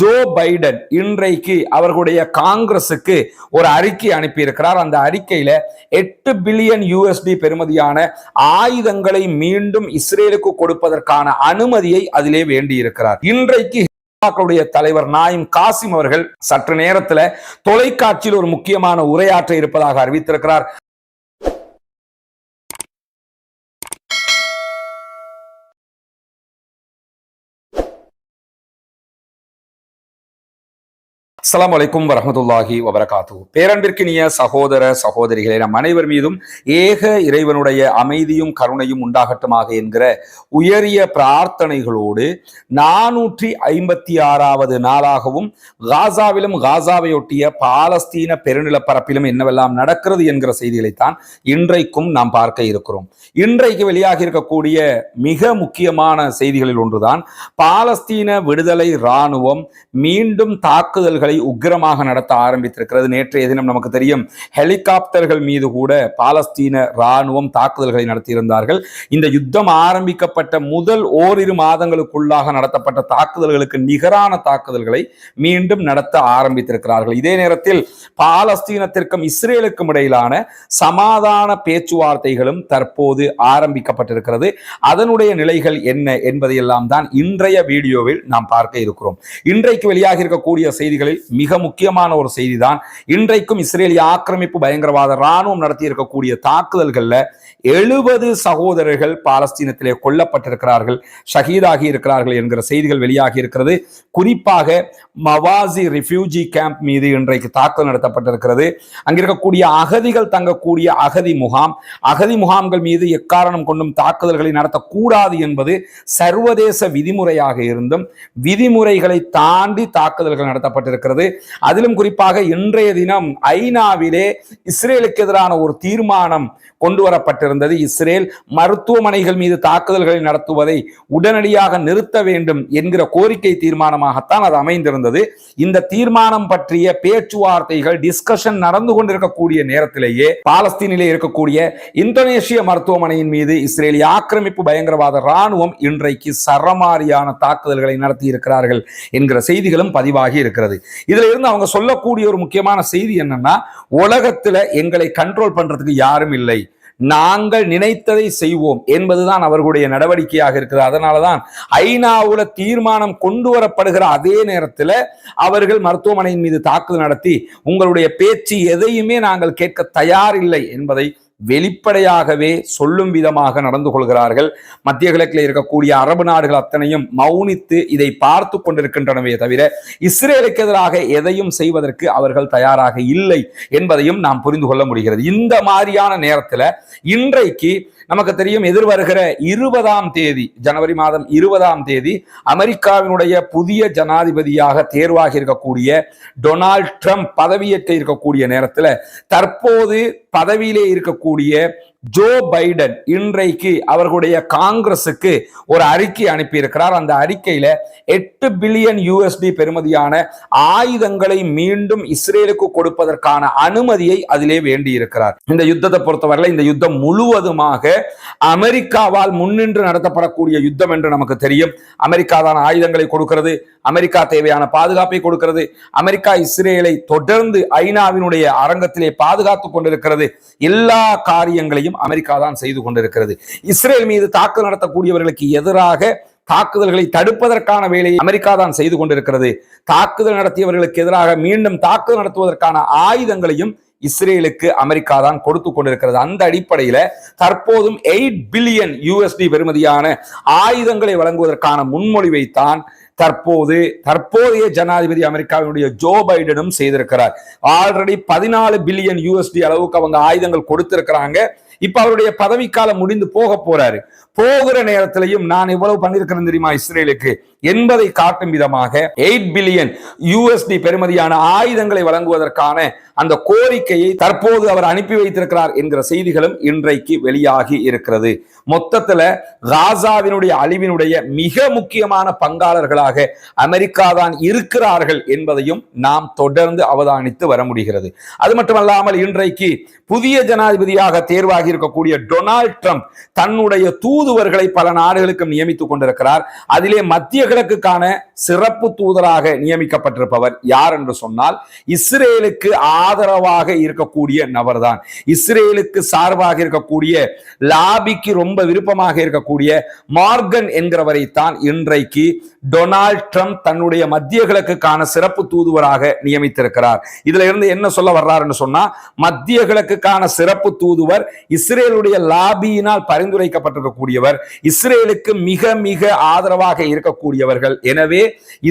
Joe Biden இன்றைக்கு அவர்களுடைய காங்கிரசுக்கு ஒரு அறிக்கை அனுப்பியிருக்கிறார். அந்த அறிக்கையில எட்டு பில்லியன் யூஎஸ்டி பெறுமதியான ஆயுதங்களை மீண்டும் இஸ்ரேலுக்கு கொடுப்பதற்கான அனுமதியை அதிலே வேண்டியிருக்கிறார். இன்றைக்கு தலைவர் நாயிம் காசிம் அவர்கள் சற்று நேரத்துல தொலைக்காட்சியில் ஒரு முக்கியமான உரையாற்ற இருப்பதாக அறிவித்திருக்கிறார். அஸ்லாம் வலைக்கும் வரமதுல்லாஹி வபரகாத்து பேரன்பிற்கினிய சகோதர சகோதரிகளே நம் அனைவர் மீதும் ஏக இறைவனுடைய அமைதியும் கருணையும் உண்டாகட்டுமாக என்கிற உயரிய பிரார்த்தனைகளோடு நானூற்றி ஐம்பத்தி ஆறாவது நாளாகவும் காசாவிலும் காசாவையொட்டிய பாலஸ்தீன பெருநிலப்பரப்பிலும் என்னவெல்லாம் நடக்கிறது என்கிற செய்திகளைத்தான் இன்றைக்கும் நாம் பார்க்க இருக்கிறோம். இன்றைக்கு வெளியாகி இருக்கக்கூடிய மிக முக்கியமான செய்திகளில் ஒன்றுதான் பாலஸ்தீன விடுதலை இராணுவம் மீண்டும் தாக்குதல்களை உக்கிரமாக நடத்த ஆரம்பித்திருக்கிறது. நேற்றைய தினம் நமக்கு தெரியும் ஹெலிகாப்டர்கள் மீது கூட பாலஸ்தீன இராணுவம் தாக்குதல்களை நடத்தியிருந்தார்கள். இந்த யுத்தம் ஆரம்பிக்கப்பட்ட முதல் ஓரிரு மாதங்களுக்குள்ளாக நடத்தப்பட்ட தாக்குதல்களுக்கு நிகரான தாக்குதல்களை மீண்டும் நடத்த ஆரம்பித்திருக்கிறார்கள். இதே நேரத்தில் பாலஸ்தீனத்திற்கும் இஸ்ரேலுக்கும் இடையிலான சமாதான பேச்சுவார்த்தைகளும் தற்போது ஆரம்பிக்கப்பட்டிருக்கிறது. அதனுடைய நிலைகள் என்ன என்பதையெல்லாம் தான் இன்றைய வீடியோவில் நாம் பார்க்க இருக்கிறோம். இன்றைக்கு வெளியாகி இருக்கக்கூடிய செய்திகளில் மிக முக்கியமான ஒரு செய்தி தான் இன்றைக்கும் இஸ்ரேலிய ஆக்கிரமிப்பு பயங்கரவாத இராணுவம் நடத்தி இருக்கக்கூடிய தாக்குதல்களில் எழுபது சகோதரர்கள் பாலஸ்தீனத்திலே கொல்லப்பட்டிருக்கிறார்கள் ஷஹீதாகி இருக்கிறார்கள் என்கிற செய்திகள் வெளியாகி இருக்கிறது. குறிப்பாக மவாசி ரிஃப்யூஜி கேம்ப் மீது இன்றைக்கு தாக்குதல் நடத்தப்பட்டிருக்கிறது. அங்கிருக்கக்கூடிய அகதிகள் தங்கக்கூடிய அகதி முகாம் அகதி முகாம்கள் மீது எக்காரணம் கொண்டும் தாக்குதல்களை நடத்தக்கூடாது என்பது சர்வதேச விதிமுறையாக இருந்தும் விதிமுறைகளை தாண்டி தாக்குதல்கள் நடத்தப்பட்டிருக்கிறது. வருகிறது அதிலும் குறிப்பாக இன்றைய தினம் ஐநாவிலே இஸ்ரேலுக்கு எதிரான ஒரு தீர்மானம் கொண்டு வரப்பட்டிருந்தது. இஸ்ரேல் மருத்துவமனைகள் மீது தாக்குதல்களை நடத்துவதை உடனடியாக நிறுத்த வேண்டும் என்கிற கோரிக்கை தீர்மானமாகத்தான் அது அமைந்திருந்தது. இந்த தீர்மானம் பற்றிய பேச்சுவார்த்தைகள் டிஸ்கஷன் நடந்து கொண்டிருக்கக்கூடிய நேரத்திலேயே பாலஸ்தீனிலே இருக்கக்கூடிய இந்தோனேஷிய மருத்துவமனையின் மீது இஸ்ரேலிய ஆக்கிரமிப்பு பயங்கரவாத இராணுவம் இன்றைக்கு சரமாரியான தாக்குதல்களை நடத்தி இருக்கிறார்கள் என்கிற செய்திகளும் பதிவாகி இருக்கிறது. இதுல இருந்து அவங்க சொல்லக்கூடிய ஒரு முக்கியமான செய்தி என்னன்னா உலகத்துல எங்களை கண்ட்ரோல் பண்றதுக்கு யாரும் இல்லை. நாங்கள் நினைத்ததை செய்வோம் என்பதுதான் அவர்களுடைய நடவடிக்கையாக இருக்குது அதனாலதான் ஐநாவுல தீர்மானம் கொண்டு வரப்படுகிற அதே நேரத்தில் அவர்கள் மருத்துவமனையின் மீது தாக்குதல் நடத்தி உங்களுடைய பேச்சு எதையுமே நாங்கள் கேட்க தயாரில்லை என்பதை வெளிப்படையாகவே சொல்லும் விதமாக நடந்து கொள்கிறார்கள். மத்திய கிழக்கில் இருக்கக்கூடிய அரபு நாடுகள் அத்தனையும் மௌனித்து இதை பார்த்து கொண்டிருக்கின்றனவே தவிர இஸ்ரேலுக்கு எதிராக எதையும் செய்வதற்கு அவர்கள் தயாராக இல்லை என்பதையும் நாம் புரிந்து கொள்ள முடிகிறது. இந்த மாதிரியான நேரத்தில் இன்றைக்கு நமக்கு தெரியும் எதிர்வருகிற இருபதாம் தேதி ஜனவரி மாதம் இருபதாம் தேதி அமெரிக்காவினுடைய புதிய ஜனாதிபதியாக தேர்வாகி இருக்கக்கூடிய டொனால்ட் ட்ரம்ப் பதவியேற்க இருக்கக்கூடிய நேரத்தில் தற்போது பதவியிலே இருக்கக்கூடிய ஜோ பைடன் இன்றைக்கு அவர்களுடைய காங்கிரசுக்கு ஒரு அறிக்கை அனுப்பியிருக்கிறார். அந்த அறிக்கையில எட்டு பில்லியன் யூஎஸ்டி பெறுமதியான ஆயுதங்களை மீண்டும் இஸ்ரேலுக்கு கொடுப்பதற்கான அனுமதியை அதிலே வேண்டியிருக்கிறார். இந்த யுத்தத்தை பொறுத்தவரையில் இந்த யுத்தம் முழுவதுமாக அமெரிக்காவால் முன்னின்று நடத்தப்படக்கூடிய யுத்தம் என்று நமக்கு தெரியும். அமெரிக்கா தான் ஆயுதங்களை கொடுக்கிறது அமெரிக்கா தேவையான பாதுகாப்பை கொடுக்கிறது அமெரிக்கா இஸ்ரேலை தொடர்ந்து ஐநாவினுடைய அரங்கத்திலே பாதுகாத்துக் கொண்டிருக்கிறது. எல்லா காரியங்களையும் அமெரிக்கா தான் செய்து கொண்டிருக்கிறது. இஸ்ரேல் மீது தாக்குதல் நடத்தக்கூடியவர்களுக்கு எதிராக தாக்குதல்களை தடுப்பதற்கான வேலையை அமெரிக்கா தான் செய்து கொண்டிருக்கிறது. தாக்குதல் நடத்தியவர்களுக்கு எதிராக மீண்டும் தாக்குதல் நடத்துவதற்கான ஆயுதங்களையும் இஸ்ரேலுக்கு அமெரிக்கா தான் கொடுத்து கொண்டிருக்கிறது. அந்த அடிப்படையில் தற்போதும் எயிட் பில்லியன் யூஎஸ்டி பெறுமதியான ஆயுதங்களை வழங்குவதற்கான முன்மொழிவை தான் தற்போது தற்போதைய ஜனாதிபதி அமெரிக்காவினுடைய ஜோ பைடனும் செய்திருக்கிறார். ஆல்ரெடி பதினாலு பில்லியன் யூஎஸ்டி அளவுக்கு அவங்க ஆயுதங்கள் கொடுத்திருக்கிறாங்க. இப்ப அவருடைய பதவிக்காலம் முடிந்து போக போறாரு. போகிற நேரத்திலையும் நான் இவ்வளவு பண்ணிருக்கிறேன் தெரியுமா இஸ்ரேலுக்கு? என்பதை காட்டும் விதமாக எயிட் பில்லியன் யூஎஸ்டி பெறுமதியான ஆயுதங்களை வழங்குவதற்கான அந்த கோரிக்கையை தற்போது அவர் அனுப்பி வைத்திருக்கிறார் என்கிற செய்திகளும் இன்றைக்கு வெளியாகி இருக்கிறது. மொத்தத்தில் காசாவினுடைய அழிவினுடைய மிக முக்கியமான பங்காளர்களாக அமெரிக்கா தான் இருக்கிறார்கள் என்பதையும் நாம் தொடர்ந்து அவதானித்து வர முடிகிறது. அது மட்டுமல்லாமல் இன்றைக்கு புதிய ஜனாதிபதியாக தேர்வாகி இருக்கக்கூடிய டொனால்ட் ட்ரம்ப் தன்னுடைய தூதுவர்களை பல நாடுகளுக்கும் நியமித்துக் கொண்டிருக்கிறார். அதிலே மத்திய கிழக்குக்கான சிறப்பு தூதராக நியமிக்கப்பட்டிருப்பவர் யார் என்று சொன்னால் இஸ்ரேலுக்கு ஆதரவாக இருக்கக்கூடிய நபர் தான் இஸ்ரேலுக்கு சார்பாக இருக்கக்கூடிய லாபிக்கு ரொம்ப விருப்பமாக இருக்கக்கூடிய மார்கன் என்கிறவரை தான் இன்றைக்கு டொனால்ட் ட்ரம்ப் தன்னுடைய மத்திய கிழக்குக்கான சிறப்பு தூதுவராக நியமித்திருக்கிறார். இதுல இருந்து என்ன சொல்ல வர்றாருன்னு சொன்னா மத்திய கிழக்குக்கான சிறப்பு தூதுவர் இஸ்ரேலுடைய லாபியினால் பரிந்துரைக்கப்பட்டிருக்கக்கூடியவர் இஸ்ரேலுக்கு மிக மிக ஆதரவாக இருக்கக்கூடியவர்கள். எனவே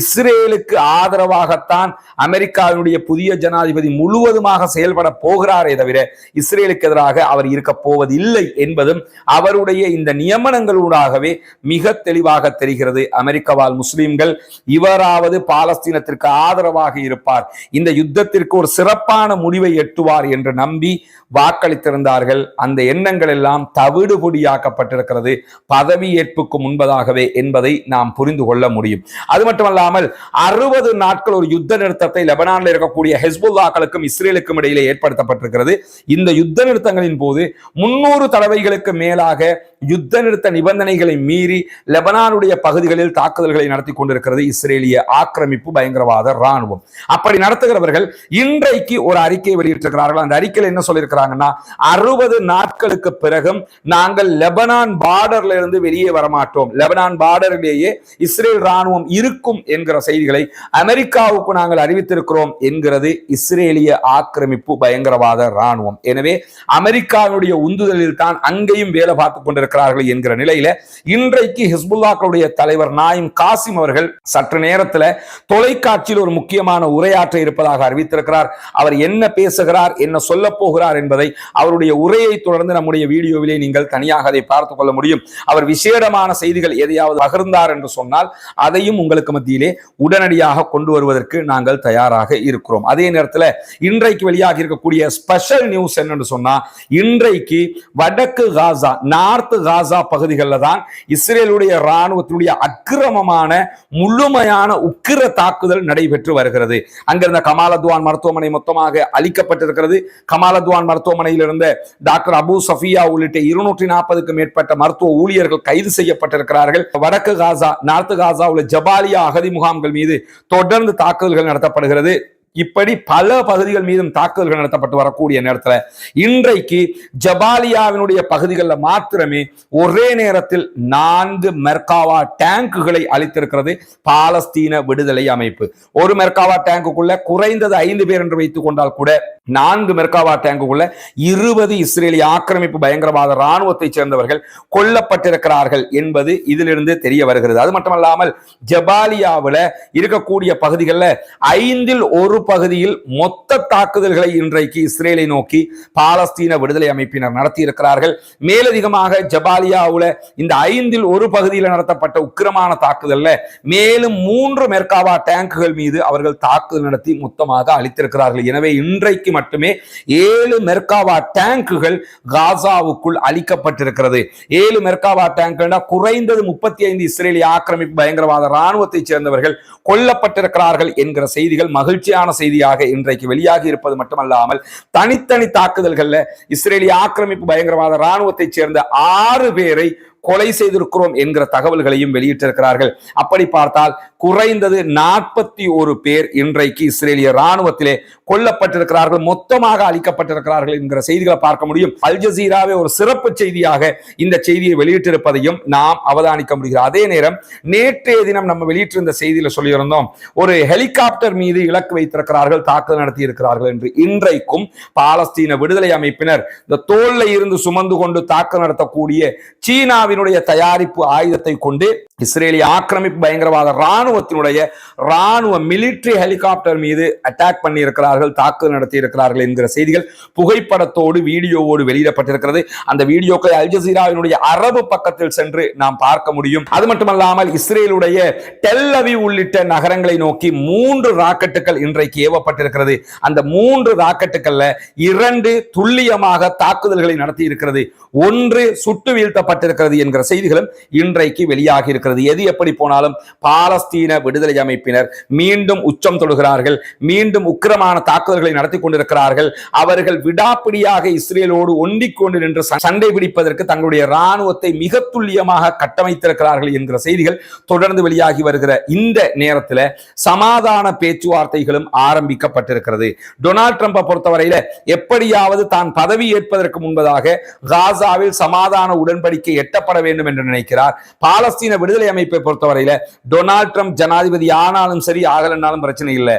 இஸ்ரேலுக்கு ஆதரவாகத்தான் அமெரிக்காவினுடைய புதிய ஜனாதிபதி முழு முழுவதுமாக செயல்பட போகிறாரே தவிர இஸ்ரேலுக்கு எதிராக அவர் இருக்க போவதில்லை என்பதும் அவருடைய இந்த நியமனங்களூடாகவே மிக தெளிவாக தெரிகிறது. அமெரிக்கவால் முஸ்லிம்கள் இவராவது பாலஸ்தீனத்திற்கு ஆதரவாக இருப்பார். இந்த யுத்தத்திற்கு ஒரு சிறப்பான முடிவை எட்டுவார் என்று நம்பி வாக்களித்திருந்தார்கள். அந்த எண்ணங்கள் எல்லாம் தவிடுபொடியாக்கப்பட்டிருக்கிறது. பதவி ஏற்புக்கு முன்பதாகவே என்பதை நாம் புரிந்து கொள்ள முடியும். அது மட்டுமல்லாமல் அறுபது நாட்கள் ஒரு யுத்த நிறுத்தத்தை லெபனானில் இருக்கக்கூடிய ஹெஸ்புல்லாக்களுக்கும் இஸ்ரேலுக்கும் இடையிலே ஏற்படுத்தப்பட்டிருக்கிறது. இந்த யுத்த நிறுத்தங்களின் போது முன்னூறு தடவைகளுக்கு மேலாக யுத்த நிறுத்த நிபந்தனைகளை மீறி லெபனானுடைய பகுதிகளில் தாக்குதல்களை நடத்தி கொண்டிருக்கிறது இஸ்ரேலிய ஆக்கிரமிப்பு பயங்கரவாத ராணுவம் அப்படி நடத்துகிறவர்கள் இன்றைக்கு ஒரு அறிக்கையை வெளியிட்டிருக்கிறார்கள். அந்த அறிக்கையில் என்ன சொல்லியிருக்கிறாங்கன்னா அறுபது நாட்களுக்கு பிறகும் நாங்கள் லெபனான் பார்டர்ல இருந்து வெளியே வரமாட்டோம். லெபனான் பார்டரிலேயே இஸ்ரேல் ராணுவம் இருக்கும் என்கிற செய்திகளை அமெரிக்காவுக்கு நாங்கள் அறிவித்திருக்கிறோம் என்கிறது இஸ்ரேலிய ஆக்கிரமிப்பு பயங்கரவாத இராணுவம். எனவே அமெரிக்காவுடைய உந்துதலில் தான் அங்கேயும் வேலை பார்த்துக் கொண்டிருக்கிறார்கள் என்கிற நிலையில இன்றைக்கு ஹிஸ்புல்லாக்களுடைய தலைவர் நாயிம் காசிம் அவர்கள் சற்று நேரத்தில் தொலைக்காட்சியில் ஒரு முக்கியமான உரையாற்ற இருப்பதாக அறிவித்திருக்கிறார். அவர் என்ன பேசுகிறார் என்ன சொல்ல போகிறார் என்பதை அவருடைய உரையை தொடர்ந்து நம்முடைய வீடியோவிலே நீங்கள் தனியாக அதை பார்த்துக் கொள்ள முடியும். அவர் விசேடமான செய்திகள் எதையாவது பகிர்ந்தார் என்று சொன்னால் அதையும் உங்களுக்கு மத்தியிலே உடனடியாக கொண்டு வருவதற்கு நாங்கள் தயாராக இருக்கிறோம். அதே நேரத்தில் இன்றைக்கு வெளியாகி இருக்கக்கூடிய ஸ்பெஷல் நியூஸ் என்னன்னு சொன்னா இன்றைக்கு வடக்கு காசா நார்த் காசா பகுதிகளில் தான் இஸ்ரேலுடைய ராணுவத்தினுடைய அக்கிரமமான முழுமையான உக்கிர தாக்குதல் நடைபெற்று வருகிறது. அங்கிருந்த கமாலத்வான் மருத்துவமனை மொத்தமாக அளிக்கப்பட்டிருக்கிறது கமாலத்வான் மருத்துவமனையில் இருந்த டாக்டர் அபு சஃபியா உள்ளிட்ட இருநூற்றி நாற்பதுக்கு மேற்பட்ட மருத்துவ ஊழியர்கள் கைது செய்யப்பட்டிருக்கிறார்கள். வடக்கு காசா நார்த்து காசா உள்ள ஜபாலியா அகதி முகாம்கள் மீது தொடர்ந்து தாக்குதல்கள் நடத்தப்படுகிறது. இப்படி பல பகுதிகள் மீதும் தாக்குதல்கள் நடத்தப்பட்டு வரக்கூடிய நேரத்தில் இன்றைக்கு ஜபாலியாவினுடைய பகுதிகளில் மாத்திரமே ஒரே நேரத்தில் நான்கு மெர்காவா டேங்குகளை அளித்திருக்கிறது பாலஸ்தீன விடுதலை அமைப்பு. ஒரு மெர்காவா டேங்குக்குள்ள குறைந்தது ஐந்து பேர் என்று வைத்துக் கொண்டால் கூட நான்கு மெர்காவா டேங்குக்குள்ள இருபது இஸ்ரேலிய ஆக்கிரமிப்பு பயங்கரவாத இராணுவத்தைச் சேர்ந்தவர்கள் கொல்லப்பட்டிருக்கிறார்கள் என்பது இதிலிருந்து தெரிய வருகிறது. அது மட்டுமல்லாமல் ஜபாலியாவில் இருக்கக்கூடிய பகுதிகளில் ஐந்தில் ஒரு பகுதியில் மொத்த தாக்குதல்களை இன்றைக்கு இஸ்ரேலை நோக்கி பாலஸ்தீன விடுதலை அமைப்பினர் நடத்தியிருக்கிறார்கள். மேலதிகமாக ஜபாலியாவுல இந்த ஐந்தில் ஒரு பகுதியில் நடத்தப்பட்ட உக்கிரமான தாக்குதல்ல மேலும் மூன்று மெர்காவா டேங்குகள் மீது அவர்கள் தாக்குதல் நடத்தி மொத்தமாக அளித்திருக்கிறார்கள் எனவே இன்றைக்கு மட்டுமே ஏழு மெர்காவா டேங்குகள் காசாவுக்குள் அளிக்கப்பட்டிருக்கிறது ஏழு மெர்காவா டேங்குகள் குறைந்தது முப்பத்தி ஐந்து இஸ்ரேலிய ஆக்கிரமிப்பு பயங்கரவாத ராணுவத்தை சேர்ந்தவர்கள் கொல்லப்பட்டிருக்கிறார்கள் என்கிற செய்திகள் மகிழ்ச்சியான செய்தியாக இன்றைக்கு வெளியாகி இருப்பது மட்டுமல்லாமல் தனித்தனி தாக்குதல்கள்ல இஸ்ரேலிய ஆக்கிரமிப்பு பயங்கரவாத ராணுவத்தை சேர்ந்த ஆறு பேரை கொலை செய்திருக்கிறோம் என்கிற தகவல்களையும் வெளியிட்டிருக்கிறார்கள். அப்படி பார்த்தால் குறைந்தது நாற்பத்தி ஒரு பேர் இன்றைக்கு இஸ்ரேலிய ராணுவத்திலே கொல்லப்பட்டிருக்கிறார்கள் மொத்தமாக அளிக்கப்பட்டிருக்கிறார்கள் என்கிற செய்திகளை பார்க்க முடியும். அல் ஜசீராவே ஒரு சிறப்பு செய்தியாக இந்த செய்தியை வெளியிட்டிருப்பதையும் நாம் அவதானிக்க முடிகிறது. அதே நேரம் நேற்றைய தினம் நம்ம வெளியிட்டிருந்த செய்தியில சொல்லியிருந்தோம் ஒரு ஹெலிகாப்டர் மீது இலக்கு வைத்திருக்கிறார்கள் தாக்குதல் நடத்தி இருக்கிறார்கள் என்று. இன்றைக்கும் பாலஸ்தீன விடுதலை அமைப்பினர் இந்த தோல்ல இருந்து சுமந்து கொண்டு தாக்குதல் நடத்தக்கூடிய சீனாவினுடைய தயாரிப்பு ஆயுதத்தை கொண்டு இஸ்ரேலிய ஆக்கிரமிப்பு பயங்கரவாத ராணுவ ராணுவத்தினுடைய ராணுவ மிலிட்டரி ஹெலிகாப்டர் மீது அட்டாக் பண்ணியிருக்கிறார்கள் தாக்குதல் நடத்தியிருக்கிறார்கள் என்கிற செய்திகள் புகைப்படத்தோடு வீடியோவோடு வெளியிடப்பட்டிருக்கிறது. அந்த வீடியோக்களை அல் ஜசீராவினுடைய அரபு பக்கத்தில் சென்று நாம் பார்க்க முடியும். அது மட்டுமல்லாமல் இஸ்ரேலுடைய டெல்லவி உள்ளிட்ட நகரங்களை நோக்கி மூன்று ராக்கெட்டுகள் இன்றைக்கு ஏவப்பட்டிருக்கிறது. அந்த மூன்று ராக்கெட்டுகள்ல இரண்டு துல்லியமாக தாக்குதல்களை நடத்தி இருக்கிறது ஒன்று சுட்டு வீழ்த்தப்பட்டிருக்கிறது என்கிற செய்திகளும் இன்றைக்கு வெளியாகி இருக்கிறது எது எப்படி போனாலும் பாலஸ்தீன் விடுதலை அமைப்பினர் மீண்டும் உச்சம் தொடுகிறார்கள். மீண்டும் உக்கிரமான தாக்குதல்களை நடத்தி கொண்டிருக்கிறார்கள். அவர்கள் விடாப்பிடியாக இஸ்ரேலோடு ஒண்டிக் கொண்டு நின்று சண்டை பிடிப்பதற்கு தங்களுடைய ராணுவத்தை மிக துல்லியமாக கட்டமைத்திருக்கிறார்கள் என்கிற செய்திகள் தொடர்ந்து வெளியாகி வருகிற இந்த நேரத்தில் சமாதான பேச்சுவார்த்தைகளும் ஆரம்பிக்கப்பட்டிருக்கிறது. டொனால்ட் ட்ரம்பை பொறுத்தவரையில எப்படியாவது தான் பதவி ஏற்பதற்கு முன்பதாக காசாவில் சமாதான உடன்படிக்கை எட்டப்பட வேண்டும் என்று நினைக்கிறார். பாலஸ்தீன விடுதலை அமைப்பை பொறுத்தவரையில டொனால்ட் ட்ரம்ப் ஜனாதிபதி ஆனாலும் சரி ஆகலன்னாலும் பிரச்சனை இல்லை.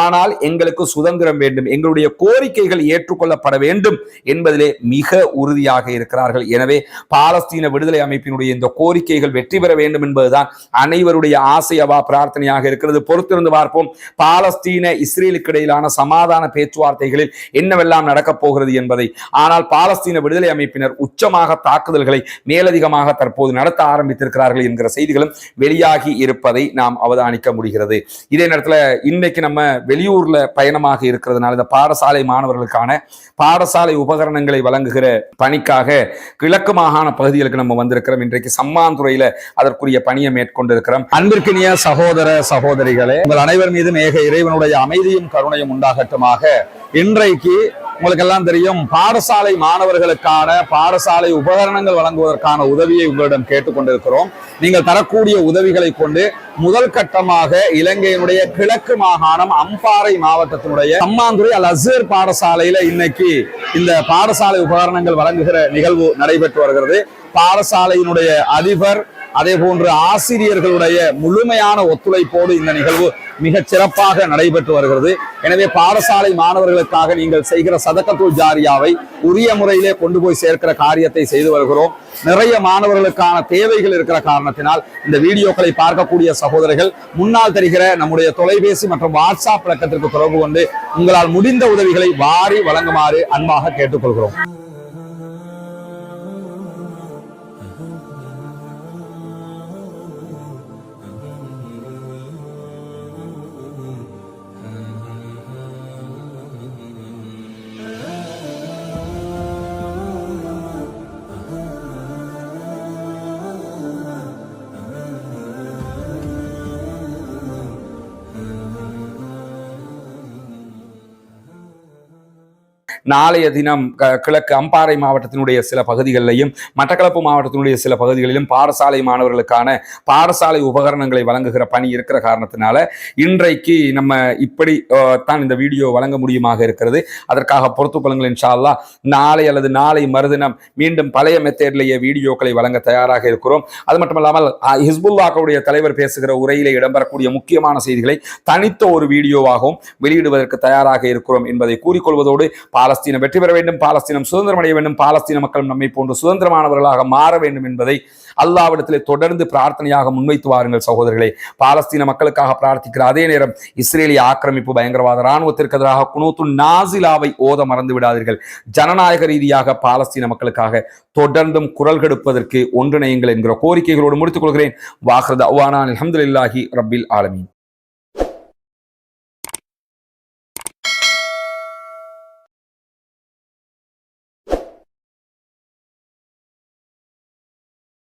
ஆனால் எங்களுக்கு சுதந்திரம் வேண்டும். எங்களுடைய கோரிக்கைகள் ஏற்றுக்கொள்ளப்பட வேண்டும் என்பதிலே மிக உறுதியாக இருக்கிறார்கள். எனவே பாலஸ்தீன விடுதலை அமைப்பினுடைய இந்த கோரிக்கைகள் வெற்றி பெற வேண்டும் என்பதுதான் அனைவருடைய ஆசையவா பிரார்த்தனையாக இருக்கிறது. பொறுத்திருந்து பார்ப்போம். பாலஸ்தீன இஸ்ரேலுக்கு இடையிலான சமாதான பேச்சுவார்த்தைகளில் என்னவெல்லாம் நடக்கப் போகிறது என்பதை. ஆனால் பாலஸ்தீன விடுதலை அமைப்பினர் உச்சமாக தாக்குதல்களை மேலதிகமாக தற்போது நடத்த ஆரம்பித்திருக்கிறார்கள் என்கிற செய்திகளும் வெளியாகி இருப்பதை நாம் அவதானிக்க முடிகிறது. இதே நேரத்தில் இன்னைக்கு நம்ம வெளியூர்ல பயணமாக இருக்கிறதுனால இந்த பாடசாலை மாணவர்களுக்கான பாடசாலை உபகரணங்களை வழங்குகிற பணிக்காக கிழக்கு மாகாண பகுதிகளுக்கு நம்ம வந்திருக்கிறோம். இன்றைக்கு சம்மாந்துறையில அதற்குரிய பணியை மேற்கொண்டிருக்கிறோம். அன்பிற்கினிய சகோதர சகோதரிகளே உங்கள் அனைவர் மீதும் ஏக இறைவனுடைய அமைதியும் கருணையும் உண்டாகட்டுமாக இன்றைக்கு உங்களுக்கு எல்லாம் தெரியும் பாடசாலை மாணவர்களுக்கான பாடசாலை உபகரணங்கள் வழங்குவதற்கான உதவியை உங்களிடம் கேட்டுக்கொண்டிருக்கிறோம். நீங்கள் தரக்கூடிய உதவிகளை கொண்டு முதல் கட்டமாக இலங்கையினுடைய கிழக்கு மாகாணம் அம்பாறை மாவட்டத்தினுடைய அம்மாந்துறை அல் அசீர் பாடசாலையில இன்னைக்கு இந்த பாடசாலை உபகரணங்கள் வழங்குகிற நிகழ்வு நடைபெற்று வருகிறது. பாடசாலையினுடைய அதிபர் அதே போன்று ஆசிரியர்களுடைய முழுமையான ஒத்துழைப்போடு இந்த நிகழ்வு மிகச் சிறப்பாக நடைபெற்று வருகிறது. எனவே பாடசாலை மாணவர்களுக்காக நீங்கள் செய்கிற சதக்கத்துள் ஜாரியாவை உரிய முறையிலே கொண்டு போய் சேர்க்கிற காரியத்தை செய்து வருகிறோம். நிறைய மாணவர்களுக்கான தேவைகள் இருக்கிற காரணத்தினால் இந்த வீடியோக்களை பார்க்கக்கூடிய சகோதரிகள் முன்னால் தெரிகிற நம்முடைய தொலைபேசி மற்றும் வாட்ஸ்அப் பழக்கத்திற்கு தொடர்பு கொண்டு உங்களால் முடிந்த உதவிகளை வாரி வழங்குமாறு அன்பாக கேட்டுக்கொள்கிறோம். நாளைய தினம் கிழக்கு அம்பாறை மாவட்டத்தினுடைய சில பகுதிகளிலையும் மட்டக்களப்பு மாவட்டத்தினுடைய சில பகுதிகளிலும் பாடசாலை மாணவர்களுக்கான பாடசாலை உபகரணங்களை வழங்குகிற பணி இருக்கிற காரணத்தினால இன்றைக்கு நம்ம இப்படி தான் இந்த வீடியோ வழங்க முடியுமாக இருக்கிறது. அதற்காக பொறுத்துக்கொள்ளுங்கள் இன்ஷால்லா நாளை அல்லது நாளை மறுதினம் மீண்டும் பழைய மெத்தேட்லேயே வீடியோக்களை வழங்க தயாராக இருக்கிறோம். அது மட்டுமல்லாமல் ஹிஸ்புல்லாக்களுடைய தலைவர் பேசுகிற உரையிலே இடம்பெறக்கூடிய முக்கியமான செய்திகளை தனித்த ஒரு வீடியோவாகவும் வெளியிடுவதற்கு தயாராக இருக்கிறோம் என்பதை கூறிக்கொள்வதோடு பாலஸ்தீனம் வெற்றி பெற வேண்டும் பாலஸ்தீனம் சுதந்திரம் அடைய வேண்டும் பாலஸ்தீன மக்கள் நம்மை போன்று சுதந்திரமானவர்களாக மாற வேண்டும் என்பதை அல்லாவிடத்திலே தொடர்ந்து பிரார்த்தனையாக முன்வைத்து வாருங்கள் சகோதரர்களே. பாலஸ்தீன மக்களுக்காக பிரார்த்திக்கிற அதே நேரம் இஸ்ரேலிய ஆக்கிரமிப்பு பயங்கரவாத ராணுவத்திற்கு எதிராக குனூத்து நாசிலாவை ஓத மறந்து விடாதீர்கள். ஜனநாயக ரீதியாக பாலஸ்தீன மக்களுக்காக தொடர்ந்தும் குரல் கெடுப்பதற்கு ஒன்றிணையுங்கள் என்கிற கோரிக்கைகளோடு முடித்துக் கொள்கிறேன். வாஹ்ரத் அவானான் அலமதுல்லாஹி ரபில் ஆலமீன்.